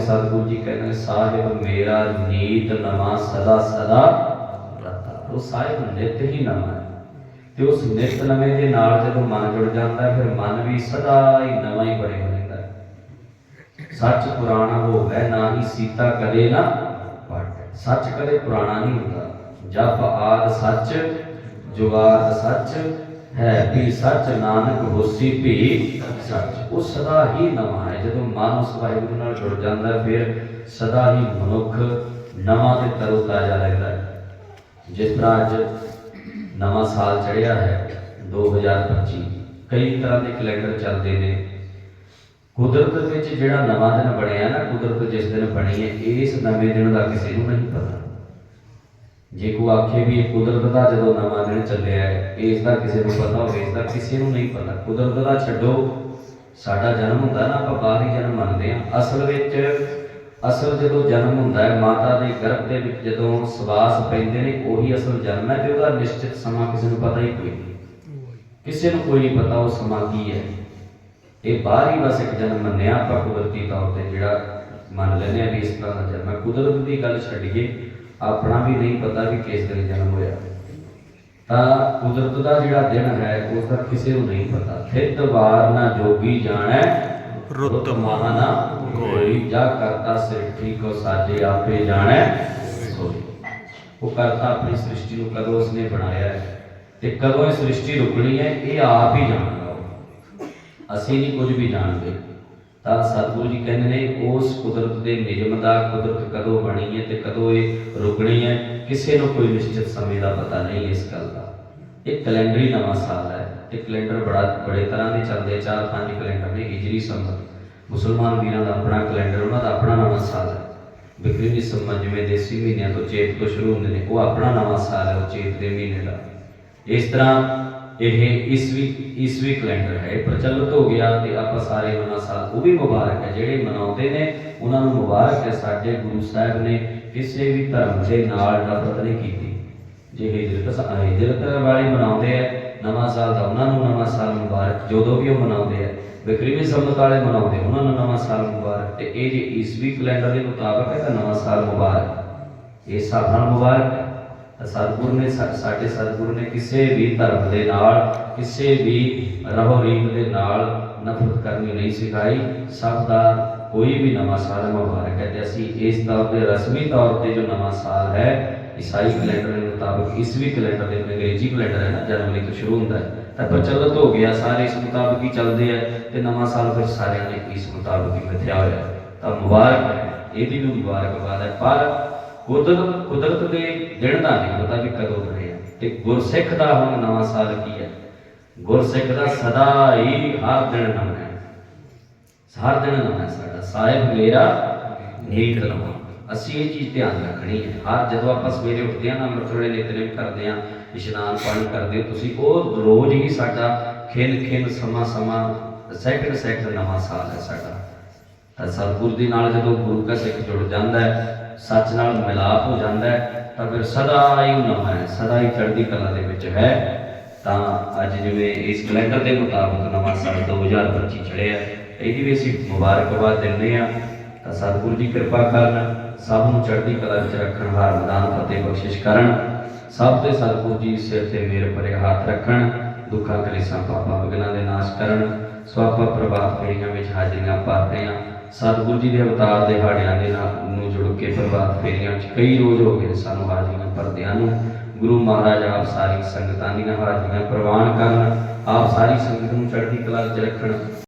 ਤੇ ਸਤਿਗੁਰੂ ਜੀ ਕਹਿੰਦੇ ਸਾਹਿਬ ਮੇਰਾ ਨੀਤ ਨਵਾਂ ਸਦਾ ਸਦਾ ਰਤਾ ਉਹ ਸਾਹਿਬ ਨਿਤ ਹੀ ਨਵਾਂ ਹੈ। ਤੇ ਉਸ ਨਿਤ ਨਵੇਂ ਦੇ ਨਾਲ ਜਦੋਂ ਮਨ ਜੁੜ ਜਾਂਦਾ ਫਿਰ ਮਨ ਵੀ ਸਦਾ ਹੀ ਨਵਾਂ ਹੀ ਬਣਿਆ ਰਹਿੰਦਾ ਸੱਚ ਪੁਰਾਣਾ ਹੋਵੇ ਨਾ ਹੀ ਸੀਤਾ ਕਦੇ ਨਾ ਪਟ ਸੱਚ ਕਦੇ ਪੁਰਾਣਾ ਨਹੀਂ ਹੁੰਦਾ। ਜਪ ਆਦ ਸੱਚ, ਜੁਗਾਦ ਸੱਚ ਹੈ ਵੀ ਸੱਚ ਨਾਨਕ ਹੋਸੀ ਵੀ ਸੱਚ। ਉਹ ਸਦਾ ਹੀ ਨਵਾਂ ਹੈ। ਜਦੋਂ ਮਨ ਉਸ ਵਾਹਿਗੁਰੂ ਨਾਲ ਜੁੜ ਜਾਂਦਾ, ਫਿਰ ਸਦਾ ਹੀ ਮਨੁੱਖ ਨਵਾਂ ਤੇ ਤਰੋ ਤਾਜ਼ਾ ਰਹਿੰਦਾ ਹੈ। ਜਿਸ ਤਰ੍ਹਾਂ ਅੱਜ ਨਵਾਂ ਸਾਲ ਚੜ੍ਹਿਆ ਹੈ 2025 ਕਈ ਤਰ੍ਹਾਂ ਦੇ ਕੈਲੰਡਰ ਚੱਲਦੇ ਨੇ। ਕੁਦਰਤ ਵਿੱਚ ਜਿਹੜਾ ਨਵਾਂ ਦਿਨ ਬਣਿਆ ਨਾ, ਕੁਦਰਤ ਜਿਸ ਦਿਨ ਬਣੀ ਹੈ, ਇਸ ਨਵੇਂ ਦਿਨ ਦਾ ਕਿਸੇ ਨੂੰ ਨਹੀਂ ਪਤਾ। ਜੇ ਕੋ ਆਖੇ ਵੀ ਇਹ ਕੁਦਰਤ ਦਾ ਜਦੋਂ ਨਵਾਂ ਦਿਨ ਚੱਲਿਆ ਹੈ, ਇਸ ਦਾ ਕਿਸੇ ਨੂੰ ਪਤਾ ਹੋਵੇ, ਇਸ ਦਾ ਕਿਸੇ ਨੂੰ ਨਹੀਂ ਪਤਾ। ਕੁਦਰਤ ਦਾ ਛੱਡੋ। ਸਾਡਾ ਜਨਮ ਹੁੰਦਾ ਨਾ, ਆਪਾਂ ਬਾਹਰੀ ਜਨਮ ਮੰਨਦੇ ਹਾਂ। ਅਸਲ ਵਿੱਚ, ਅਸਲ ਜਦੋਂ ਜਨਮ ਹੁੰਦਾ ਹੈ, ਮਾਤਾ ਦੇ ਗਰਭ ਦੇ ਵਿੱਚ ਜਦੋਂ ਸਵਾਸ ਪੈਂਦੇ ਨੇ, ਉਹੀ ਅਸਲ ਜਨਮ ਹੈ ਤੇ ਉਹਦਾ ਨਿਸ਼ਚਿਤ ਸਮਾਂ ਕਿਸੇ ਨੂੰ ਪਤਾ ਹੀ ਕੋਈ ਨਹੀਂ। ਕਿਸੇ ਨੂੰ ਕੋਈ ਨਹੀਂ ਪਤਾ, ਉਹ ਸਮਾਂ ਕੀ ਹੈ। ਇਹ ਬਾਹਰੀ ਬਸ ਇੱਕ ਜਨਮ ਮੰਨਿਆ ਆਪਾਂ ਕੁਦਰਤੀ ਤੌਰ ਤੇ ਜਿਹੜਾ ਮੰਨ ਲੈਂਦੇ ਆ ਵੀ ਇਸ ਤਰ੍ਹਾਂ ਦਾ ਜਨਮ ਹੈ। ਕੁਦਰਤ ਦੀ ਗੱਲ ਛੱਡੀਏ ਆਪਣਾ ਵੀ ਨਹੀਂ ਪਤਾ ਵੀ ਕਿਸ ਦਿਨ ਜਨਮ ਹੋਇਆ। ਤਾਂ ਕੁਦਰਤ ਦਾ ਜਿਹੜਾ ਦਿਨ ਹੈ ਉਸ ਦਾ ਕਿਸੇ ਨੂੰ ਨਹੀਂ ਪਤਾ। ਥਿਤ ਵਾਰ ਨਾ ਜੋਗੀ ਜਾਣੈ ਰੁੱਤ ਮਹਾਨਾ ਕੋਈ ਜਾ ਕਰਤਾ ਸ੍ਰਿਸ਼ਟੀ ਕੋ ਸਾਜੇ ਆਪੇ ਜਾਣੈ ਸੋਈ। ਉਹ ਕਰਤਾ ਆਪਣੀ ਸ੍ਰਿਸ਼ਟੀ ਨੂੰ ਕਦੋਂ ਉਸਨੇ ਬਣਾਇਆ ਹੈ? ਤੇ ਕਦੋਂ ਇਹ ਸ੍ਰਿਸ਼ਟੀ ਰੁਕਣੀ ਹੈ ਇਹ ਆਪ ਹੀ ਜਾਣਦਾ ਅਸੀਂ ਨਹੀਂ ਕੁਝ ਵੀ ਜਾਣਦੇ। ਤਾਂ ਸਤਿਗੁਰੂ ਜੀ ਕਹਿੰਦੇ ਨੇ, ਉਸ ਕੁਦਰਤ ਦੇ ਨਿਯਮ ਦਾ ਕੁਦਰਤ ਕਦੋਂ ਬਣੀ ਹੈ ਤੇ ਕਦੋਂ ਇਹ ਰੁਕਣੀ ਹੈ, ਕਿਸੇ ਨੂੰ ਕੋਈ ਨਿਸ਼ਚਿਤ ਸਮੇਂ ਦਾ ਪਤਾ ਨਹੀਂ ਇਸ ਗੱਲ ਦਾ। ਇਹ ਕੈਲੰਡਰੀ ਨਵਾਂ ਸਾਲ ਹੈ ਤੇ ਕੈਲੰਡਰ ਬੜਾ, ਬੜੇ ਤਰ੍ਹਾਂ ਦੇ ਚੱਲਦੇ ਚਾਰ ਪੰਜ ਕੈਲੰਡਰ ਨੇ ਹਿਜਰੀ ਸੰਮਤ ਮੁਸਲਮਾਨ ਵੀਰਾਂ ਦਾ ਆਪਣਾ ਕੈਲੰਡਰ, ਉਹਨਾਂ ਦਾ ਆਪਣਾ ਨਵਾਂ ਸਾਲ ਹੈ। ਬਿਕਰੀ ਸੰਮਤ ਜਿਵੇਂ ਦੇਸੀ ਮਹੀਨਿਆਂ ਤੋਂ ਚੇਤ ਤੋਂ ਸ਼ੁਰੂ ਹੁੰਦੇ ਨੇ, ਉਹ ਆਪਣਾ ਨਵਾਂ ਸਾਲ ਹੈ, ਉਹ ਚੇਤ ਦੇ ਮਹੀਨੇ ਦਾ। ਇਸ ਤਰ੍ਹਾਂ ਇਹ ਈਸਵੀ ਈਸਵੀ ਕੈਲੰਡਰ ਹੈ। ਇਹ ਪ੍ਰਚਲਿਤ ਹੋ ਗਿਆ ਤੇ ਆਪਾਂ ਸਾਰੇ ਨਵਾਂ ਸਾਲ ਉਹ ਵੀ ਮੁਬਾਰਕ ਹੈ। ਜਿਹੜੇ ਮਨਾਉਂਦੇ ਨੇ, ਉਹਨਾਂ ਨੂੰ ਮੁਬਾਰਕ ਹੈ। ਸਾਡੇ ਗੁਰੂ ਸਾਹਿਬ ਨੇ ਕਿਸੇ ਵੀ ਧਰਮ ਦੇ ਨਾਲ ਨਫ਼ਰਤ ਨਹੀਂ ਕੀਤੀ। ਜੇ ਹਿਜਰਤ ਹਿਜਰਤ ਵਾਲੇ ਮਨਾਉਂਦੇ ਆ, ਨਵਾਂ ਸਾਲ ਦਾ ਉਹਨਾਂ ਨੂੰ ਨਵਾਂ ਸਾਲ ਮੁਬਾਰਕ, ਜਦੋਂ ਵੀ ਉਹ ਮਨਾਉਂਦੇ ਆ। ਬਿਕਰੀਮੀ ਸੰਮਤ ਵਾਲੇ ਮਨਾਉਂਦੇ ਉਹਨਾਂ ਨੂੰ ਨਵਾਂ ਸਾਲ ਮੁਬਾਰਕ। ਤੇ ਇਹ ਜੇ ਈਸਵੀ ਕੈਲੰਡਰ ਦੇ ਮੁਤਾਬਕ ਹੈ, ਤਾਂ ਨਵਾਂ ਸਾਲ ਮੁਬਾਰਕ। ਇਹ ਹਿਸਾਬ ਨਾਲ ਮੁਬਾਰਕ ਹੈ। ਸਤਿਗੁਰੂ ਨੇ ਸਾ- ਸਾਡੇ ਸਤਿਗੁਰੂ ਨੇ ਕਿਸੇ ਵੀ ਧਰਮ ਦੇ ਨਾਲ, ਕਿਸੇ ਵੀ ਰਹੋ ਰੀਤ ਦੇ ਨਾਲ ਨਫ਼ਰਤ ਕਰਨੀ ਨਹੀਂ ਸਿਖਾਈ। ਸਭ ਦਾ ਕੋਈ ਵੀ ਨਵਾਂ ਸਾਲ ਮੁਬਾਰਕ ਹੈ ਤੇ ਅਸੀਂ ਇਸ ਤੌਰ ਤੇ ਰਸਮੀ ਤੌਰ ਤੇ ਜੋ ਨਵਾਂ ਸਾਲ ਹੈ, ਈਸਾਈ ਕੈਲੰਡਰ ਦੇ ਮੁਤਾਬਕ ਈਸਵੀ ਕੈਲੰਡਰ ਦੇ ਅੰਗਰੇਜ਼ੀ ਕੈਲੰਡਰ ਹੈ ਨਾ ਜਨਵਰੀ ਤੋਂ ਸ਼ੁਰੂ ਹੁੰਦਾ ਹੈ। ਤਾਂ ਪ੍ਰਚਲਿਤ ਹੋ ਗਿਆ ਸਾਰੇ ਇਸ ਮੁਤਾਬਕ ਹੀ ਚੱਲਦੇ ਆ ਤੇ ਨਵਾਂ ਸਾਲ ਫਿਰ ਸਾਰਿਆਂ ਨੇ ਇਸ ਮੁਤਾਬਕ ਹੀ ਮਿਥਿਆ ਹੋਇਆ। ਤਾਂ ਮੁਬਾਰਕ ਹੈ ਇਹਦੀ ਵੀ ਮੁਬਾਰਕਬਾਦ ਹੈ। ਪਰ ਕੁਦਰਤ ਕੁਦਰਤ ਦੇ ਦਿਨ ਦਾ ਨਹੀਂ ਪਤਾ ਵੀ ਕਦੋਂ ਬਣਿਆ ਤੇ ਗੁਰਸਿੱਖ ਦਾ ਹੁਣ ਨਵਾਂ ਸਾਲ ਕੀ ਹੈ ਗੁਰਸਿੱਖ ਦਾ ਸਦਾ ਹੀ ਹਰ ਦਿਨ ਨਵਾਂ ਹੈ। ਹਰ ਦਿਨ ਨਵਾਂ ਸਾਡਾ। ਸਾਹਿਬ ਮੇਰਾ ਨੀਤ ਨਵਾਂ। ਅਸੀਂ ਇਹ ਚੀਜ਼ ਧਿਆਨ ਰੱਖਣੀ ਹੈ। ਹਰ ਜਦੋਂ ਆਪਾਂ ਸਵੇਰੇ ਉੱਠਦੇ ਹਾਂ ਅੰਮ੍ਰਿਤ ਵੇਲੇ ਨਿਤਨੇਮ ਕਰਦੇ ਹਾਂ, ਇਸ਼ਨਾਨ ਪਾਣੀ ਕਰਦੇ ਹੋ, ਤੁਸੀਂ ਉਹ ਰੋਜ਼ ਹੀ ਸਾਡਾ ਖਿੰਨ ਖਿੰਨ, ਸਮਾਂ ਸਮਾਂ ਸੈਕਿੰਡ ਸੈਕਿੰਡ ਨਵਾਂ ਸਾਲ ਹੈ ਸਾਡਾ। ਤਾਂ ਸਤਿਗੁਰ ਦੇ ਨਾਲ ਜਦੋਂ ਗੁਰੂ ਕਾ ਸਿੱਖ ਜੁੜ ਜਾਂਦਾ ਹੈ ਸੱਚ ਨਾਲ ਮਿਲਾਪ ਹੋ ਜਾਂਦਾ ਹੈ, ਤਾਂ ਫਿਰ ਸਦਾ ਹੀ ਨਵਾਂ ਹੈ, ਸਦਾ ਹੀ ਚੜ੍ਹਦੀ ਕਲਾ ਦੇ ਵਿੱਚ ਹੈ। ਤਾਂ ਅੱਜ ਜਿਵੇਂ ਇਸ ਕੈਲੰਡਰ ਦੇ ਮੁਤਾਬਕ ਨਵਾਂ ਸਾਲ 2025 ਚੜ੍ਹਿਆ ਇਹਦੀ ਵੀ ਅਸੀਂ ਮੁਬਾਰਕਬਾਦ ਦਿੰਦੇ ਹਾਂ। ਤਾਂ ਸਤਿਗੁਰੂ ਜੀ ਕਿਰਪਾ ਕਰਨ, ਸਭ ਨੂੰ ਚੜ੍ਹਦੀ ਕਲਾ ਵਿੱਚ ਰੱਖਣ, ਹਾਰ ਮਦਾਨ, ਫਤਿਹ ਬਖਸ਼ਿਸ਼ ਕਰਨ। ਸਭ ਤੇ ਸਤਿਗੁਰੂ ਜੀ ਸਿਰ ਤੇ ਮੇਰੇ ਭਰੇ ਹੱਥ ਰੱਖਣ, ਦੁੱਖਾਂ ਕਲੇਸ਼ਾਂ, ਪਾਪਾਂ ਵਿਗਨਾਂ ਦੇ ਨਾਸ਼ ਕਰਨ। ਸਵਾਪਾ ਪ੍ਰਭਾਤ ਫੇਰੀਆਂ ਵਿੱਚ ਹਾਜ਼ਰੀਆਂ ਭਰਦੇ ਹਾਂ। ਸਤਿਗੁਰੂ ਜੀ ਦੇ ਅਵਤਾਰ ਦੇ ਹਾੜਿਆਂ ਦੇ ਨਾਲ ਨੂੰ ਜੁੜ ਕੇ ਪ੍ਰਭਾਤ ਫੇਰੀਆਂ ਵਿੱਚ ਕਈ ਰੋਜ਼ ਹੋ ਗਏ ਸਾਨੂੰ ਹਾਜ਼ਰੀਆਂ ਭਰਦਿਆਂ ਨੂੰ। ਗੁਰੂ ਮਹਾਰਾਜ ਆਪ ਸਾਰੀ ਸੰਗਤਾਂ ਦੀਆਂ ਹਾਜ਼ਰੀਆਂ ਪ੍ਰਵਾਨ ਕਰਨ। ਆਪ ਸਾਰੀ ਸੰਗਤ ਨੂੰ ਚੜ੍ਹਦੀ ਕਲਾ ਚ ਰੱਖਣ।